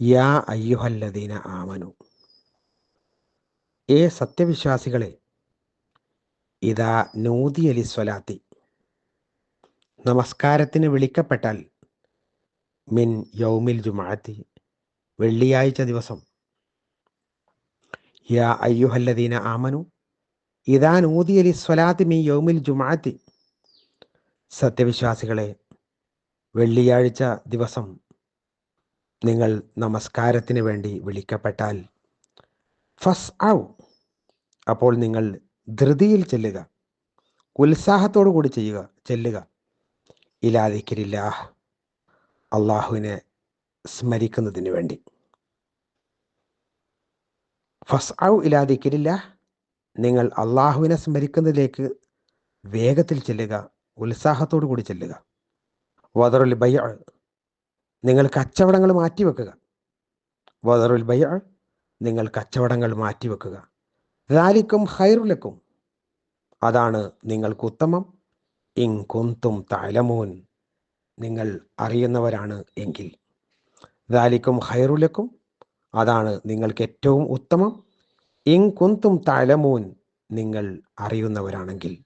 യാ അയ്യുഹല്ലദീന ആമനു. ഏ സത്യവിശ്വാസികളെ ഇതാ നൂതി അലി സ്വലാത്തി. നമസ്കാരത്തിന് വിളിക്കപ്പെട്ടാൽ മിൻ യൗമിൽ ജുമാഅത്തി വെള്ളിയാഴ്ച ദിവസം. യാ അയ്യുഹല്ലദീന ആമനു ഇതാ നൂതി അലി സ്വലാത്തി മിൻ യൗമിൽ ജുമാഅത്തി. സത്യവിശ്വാസികളെ വെള്ളിയാഴ്ച ദിവസം നിങ്ങൾ നമസ്കാരത്തിന് വേണ്ടി വിളിക്കപ്പെട്ടാൽ ഫസ് ഔ അപ്പോൾ നിങ്ങൾ ധൃതിയിൽ ചെല്ലുക. ഉത്സാഹത്തോടു കൂടി ചെയ്യുക ചെല്ലുക. ഇലാദിക്കരില്ല. അള്ളാഹുവിനെ സ്മരിക്കുന്നതിന് വേണ്ടി. ഫസ് ഔ ഇലാദിക്കരില്ല. നിങ്ങൾ അള്ളാഹുവിനെ സ്മരിക്കുന്നതിലേക്ക് വേഗത്തിൽ ചെല്ലുക ഉത്സാഹത്തോടു കൂടി ചെല്ലുക. വദറുൽ ബയ്യ നിങ്ങൾ കച്ചവടങ്ങൾ മാറ്റിവെക്കുക വദറുൽ ബയ്യ നിങ്ങൾ കച്ചവടങ്ങൾ മാറ്റിവെക്കുക റാലിക്കും ഹൈറുലക്കും അതാണ് നിങ്ങൾക്ക് ഉത്തമം. ഇങ് കുന്തും തലമൂൻ നിങ്ങൾ അറിയുന്നവരാണ് എങ്കിൽ. റാലിക്കും ഹൈറുലക്കും അതാണ് നിങ്ങൾക്ക് ഏറ്റവും ഉത്തമം. ഇങ് കുന്തും തലമൂൻ നിങ്ങൾ അറിയുന്നവരാണെങ്കിൽ.